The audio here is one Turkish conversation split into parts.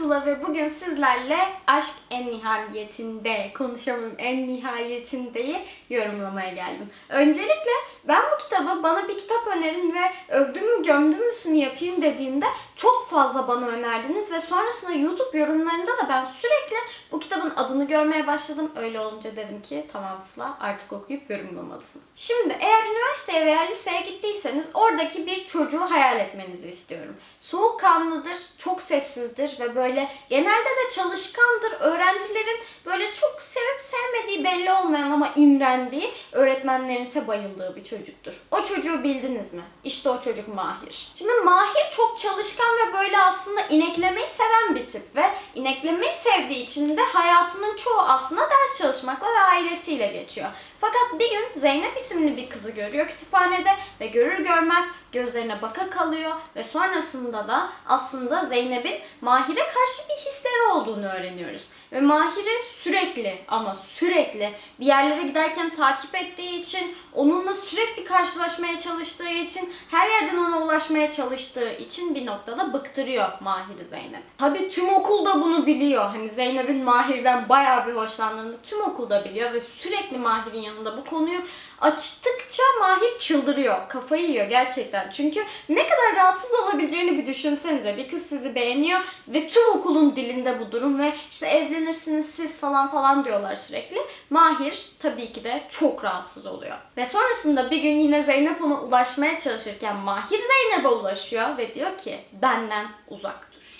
Sıla ve bugün sizlerle Aşk en nihayetinde, konuşamıyorum en nihayetindeyi yorumlamaya geldim. Öncelikle ben bu kitabı bana bir kitap önerin ve övdün mü gömdün müsünü yapayım dediğimde çok fazla bana önerdiniz ve sonrasında YouTube yorumlarında da ben sürekli bu kitabın adını görmeye başladım. Öyle olunca dedim ki tamam Sıla artık okuyup yorumlamalısın. Şimdi eğer üniversiteye veya liseye gittiyseniz oradaki bir çocuğu hayal etmenizi istiyorum. Soğukkanlıdır, çok sessizdir ve böyle genelde de çalışkandır. Öğrencilerin böyle çok sevip sevmediği belli olmayan ama imrendiği, öğretmenlerin ise bayıldığı bir çocuktur. O çocuğu bildiniz mi? İşte o çocuk Mahir. Şimdi Mahir çok çalışkan ve böyle aslında ineklemeyi seven bir tip ve ineklemeyi sevdiği için de hayatının çoğu aslında ders çalışmakla ve ailesiyle geçiyor. Fakat bir gün Zeynep isimli bir kızı görüyor kütüphanede ve görür görmez gözlerine baka kalıyor ve sonrasında da aslında Zeynep'in Mahir'e karşı bir hisleri olduğunu öğreniyoruz. Ve Mahir'i sürekli ama sürekli bir yerlere giderken takip ettiği için, onunla sürekli karşılaşmaya çalıştığı için, her yerden ona ulaşmaya çalıştığı için bir noktada bıktırıyor Mahir'i Zeynep. Tabii tüm okul da bunu biliyor. Hani Zeynep'in Mahir'den bayağı bir hoşlandığını tüm okul da biliyor ve sürekli Mahir'in yanında bu konuyu açtıkça Mahir çıldırıyor. Kafayı yiyor gerçekten. Çünkü ne kadar rahatsız olabileceğini bir düşünsenize. Bir kız sizi beğeniyor ve tüm okulun dilinde bu durum ve işte evlenirsiniz siz falan falan diyorlar sürekli. Mahir tabii ki de çok rahatsız oluyor. Ve sonrasında bir gün yine Zeynep ona ulaşmaya çalışırken Mahir Zeynep'e ulaşıyor ve diyor ki benden uzak dur.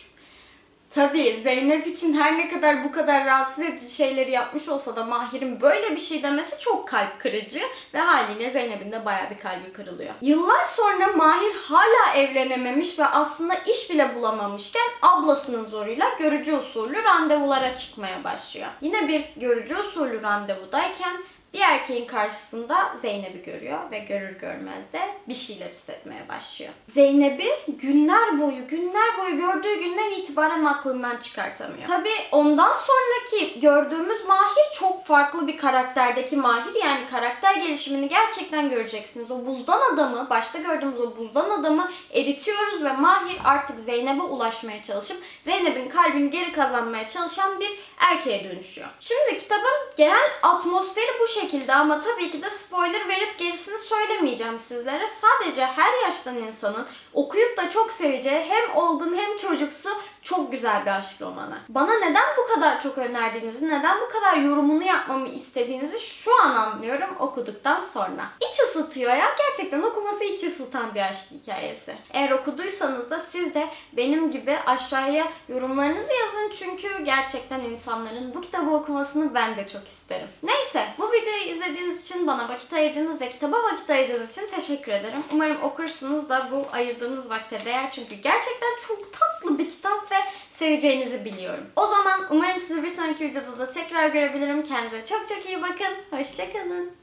Tabii Zeynep için her ne kadar bu kadar rahatsız edici şeyleri yapmış olsa da Mahir'in böyle bir şey demesi çok kalp kırıcı ve haliyle Zeynep'in de bayağı bir kalbi kırılıyor. Yıllar sonra Mahir hala evlenememiş ve aslında iş bile bulamamışken ablasının zoruyla görücü usulü randevulara çıkmaya başlıyor. Yine bir görücü usulü randevudayken bir erkeğin karşısında Zeynep'i görüyor ve görür görmez de bir şeyler hissetmeye başlıyor. Zeynep'i günler boyu, günler boyu gördüğü günden itibaren aklından çıkartamıyor. Tabii ondan sonraki gördüğümüz Mahir çok farklı bir karakterdeki Mahir. Yani karakter gelişimini gerçekten göreceksiniz. O buzdan adamı, başta gördüğümüz o buzdan adamı eritiyoruz ve Mahir artık Zeynep'e ulaşmaya çalışıp Zeynep'in kalbini geri kazanmaya çalışan bir erkeğe dönüşüyor. Şimdi kitabın genel atmosferi bu şekilde ama tabii ki de spoiler verip gerisini söylemeyeceğim sizlere. Sadece her yaştan insanın okuyup da çok seveceği hem olgun hem çocuksu çok güzel bir aşk romanı. Bana neden bu kadar çok önerdiğinizi, neden bu kadar yorumunu yapmamı istediğinizi şu an anlıyorum okuduktan sonra. İç ısıtıyor ya. Gerçekten okuması iç ısıtan bir aşk hikayesi. Eğer okuduysanız da siz de benim gibi aşağıya yorumlarınızı yazın çünkü gerçekten insanların bu kitabı okumasını ben de çok isterim. Neyse bu videoyu izlediğiniz için bana vakit ayırdığınız ve kitaba vakit ayırdığınız için teşekkür ederim. Umarım okursunuz da bu ayırdığınız vakte değer çünkü gerçekten çok tatlı bir kitap ve seveceğinizi biliyorum. O zaman umarım sizi bir sonraki videoda da tekrar görebilirim. Kendinize çok çok iyi bakın. Hoşçakalın.